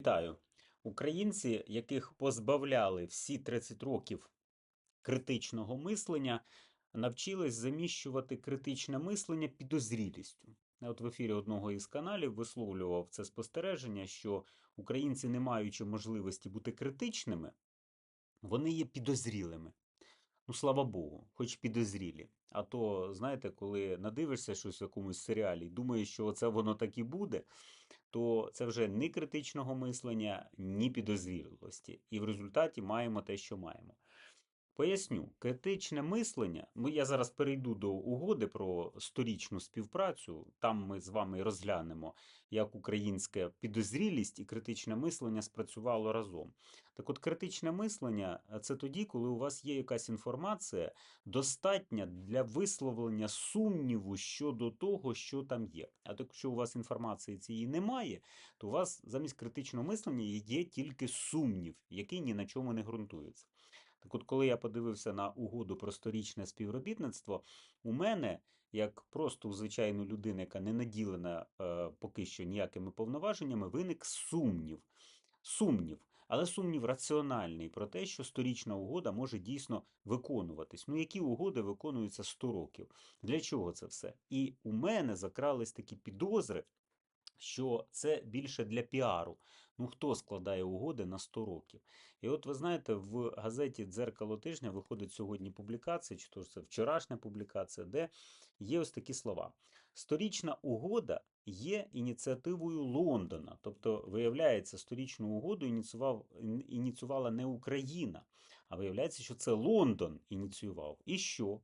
Вітаю. Українці, яких позбавляли всі 30 років критичного мислення, навчились заміщувати критичне мислення підозрілістю. От в ефірі одного із каналів висловлював це спостереження, що українці, не маючи можливості бути критичними, вони є підозрілими. Ну, слава Богу, хоч підозрілі. А то, знаєте, коли надивишся щось в якомусь серіалі і думаєш, що це воно так і буде, то це вже ні критичного мислення, ні підозрілості. І в результаті маємо те, що маємо. Поясню, критичне мислення. Ми я зараз перейду до угоди про сторічну співпрацю. Там ми з вами розглянемо, як українська підозрілість і критичне мислення спрацювало разом. Так от, критичне мислення це тоді, коли у вас є якась інформація, достатня для висловлення сумніву щодо того, що там є. А так, якщо у вас інформації цієї немає, то у вас замість критичного мислення є тільки сумнів, який ні на чому не ґрунтується. Так от, коли я подивився на угоду про сторічне співробітництво, у мене, як просто у звичайної людини, яка не наділена е, поки що ніякими повноваженнями, виник сумнів. Сумнів, але сумнів раціональний про те, що сторічна угода може дійсно виконуватись. Ну, які угоди виконуються 100 років? Для чого це все? І у мене закрались такі підозри, що це більше для піару. Ну, хто складає угоди на 100 років? І от ви знаєте, в газеті Дзеркало тижня виходить сьогодні публікація, чи то це вчорашня публікація, де є ось такі слова. Сторічна угода є ініціативою Лондона. Тобто, виявляється, сторічну угоду ініціював, ініціювала не Україна, а виявляється, що це Лондон ініціював. І що?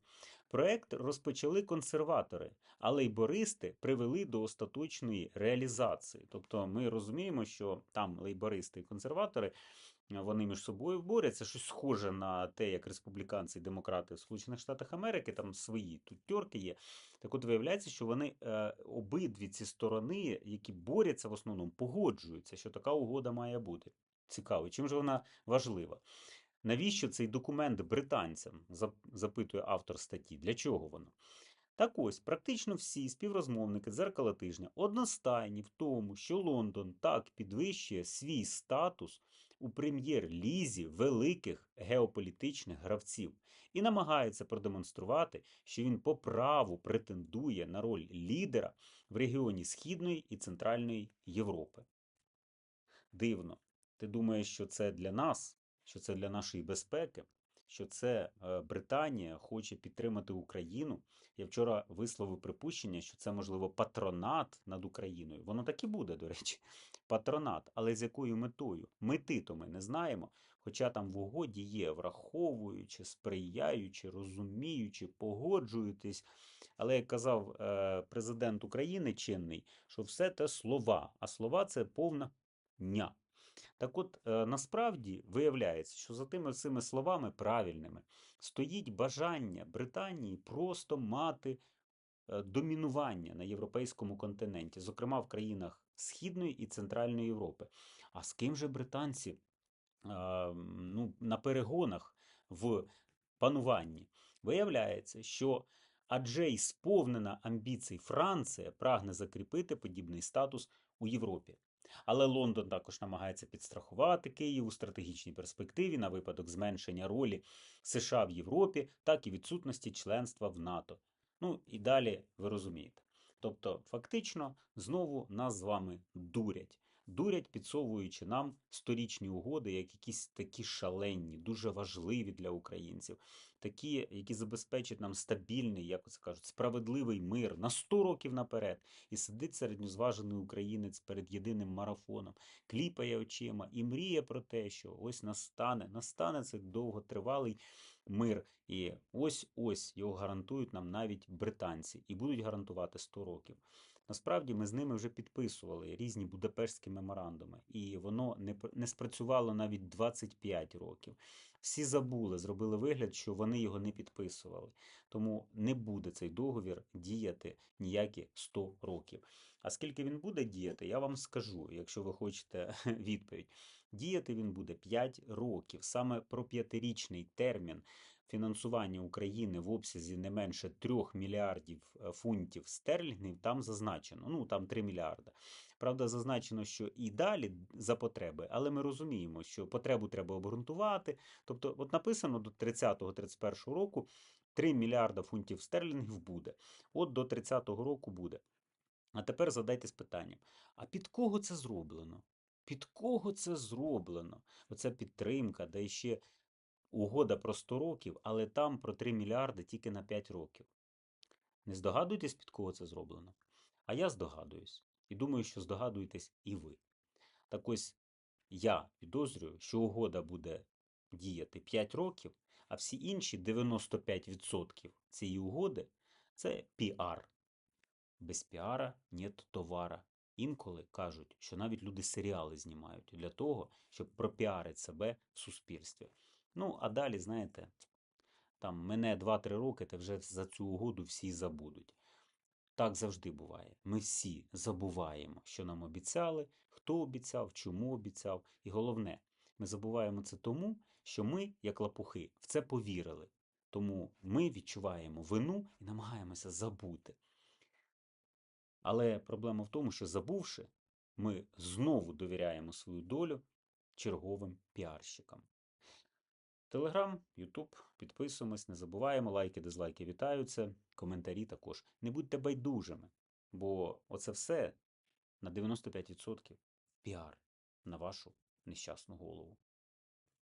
Проект розпочали консерватори, а лейбористи привели до остаточної реалізації. Тобто ми розуміємо, що там лейбористи і консерватори вони між собою борються, щось схоже на те, як республіканці і демократи в Сполучених Штатах Америки, там свої тут тьорки є. Так от виявляється, що вони е, обидві ці сторони, які борються в основному, погоджуються, що така угода має бути. Цікаво, чим же вона важлива? Навіщо цей документ британцям? Запитує автор статті. Для чого воно? Так ось, практично всі співрозмовники дзеркала тижня одностайні в тому, що Лондон так підвищує свій статус у прем'єр-лізі великих геополітичних гравців і намагається продемонструвати, що він по праву претендує на роль лідера в регіоні Східної і Центральної Європи. Дивно. Ти думаєш, що це для нас, що це для нашої безпеки, що це е, Британія хоче підтримати Україну. Я вчора висловив припущення, що це, можливо, патронат над Україною. Воно так і буде, до речі, патронат. Але з якою метою? Мети то ми не знаємо. Хоча там в угоді є, враховуючи, сприяючи, розуміючи, погоджуючись. Але як казав е, президент України чинний, що все це слова, а слова це повна ня. Так от, е, насправді виявляється, що за тими цими словами правильними стоїть бажання Британії просто мати е, домінування на європейському континенті, зокрема в країнах Східної і Центральної Європи. А з ким же британці ну, на перегонах в пануванні? Виявляється, що адже й сповнена амбіцій Франція прагне закріпити подібний статус у Європі. Але Лондон також намагається підстрахувати Київ у стратегічній перспективі на випадок зменшення ролі США в Європі, так і відсутності членства в НАТО. Ну і далі ви розумієте. Тобто, фактично, знову нас з вами дурять. Дурять, підсовуючи нам сторічні угоди, як якісь такі шалені, дуже важливі для українців, такі, які забезпечать нам стабільний, як це кажуть, справедливий мир на 100 років наперед. І сидить середньозважений українець перед єдиним марафоном, кліпає очима і мріє про те, що ось настане, настане цей довготривалий мир. І ось ось його гарантують нам навіть британці і будуть гарантувати 100 років. Насправді ми з ними вже підписували різні Будапештські меморандуми, і воно не, не спрацювало навіть 25 років. Всі забули, зробили вигляд, що вони його не підписували. Тому не буде цей договір діяти ніякі 100 років. А скільки він буде діяти, я вам скажу, якщо ви хочете відповідь. Діяти він буде 5 років. Саме про п'ятирічний термін фінансування України в обсязі не менше 3 мільярдів е, фунтів стерлінгів там зазначено. Ну, там 3 мільярда. Правда, зазначено, що і далі за потреби, але ми розуміємо, що потребу треба обґрунтувати. Тобто, от написано до 30-31 року 3 мільярда фунтів стерлінгів буде. От до 30-го року буде. А тепер задайтесь питанням: а під кого це зроблено? Під кого це зроблено? Оця підтримка, да ще угода про 100 років, але там про 3 мільярди тільки на 5 років. Не здогадуєтесь, під кого це зроблено? А я здогадуюсь. І думаю, що здогадуєтесь і ви. Так ось я підозрюю, що угода буде діяти 5 років, а всі інші 95% цієї угоди це піар. Без піара нет товара. Інколи кажуть, що навіть люди серіали знімають для того, щоб пропіарити себе в суспільстві. Ну, а далі, знаєте, там мене 2-3 роки, та вже за цю угоду всі забудуть. Так завжди буває. Ми всі забуваємо, що нам обіцяли, хто обіцяв, чому обіцяв. І головне, ми забуваємо це тому, що ми, як лапухи, в це повірили. Тому ми відчуваємо вину і намагаємося забути. Але проблема в тому, що забувши, ми знову довіряємо свою долю черговим піарщикам. Телеграм, Ютуб, підписуємось, не забуваємо, лайки, дизлайки вітаються, коментарі також. Не будьте байдужими, бо оце все на 95% піар на вашу нещасну голову.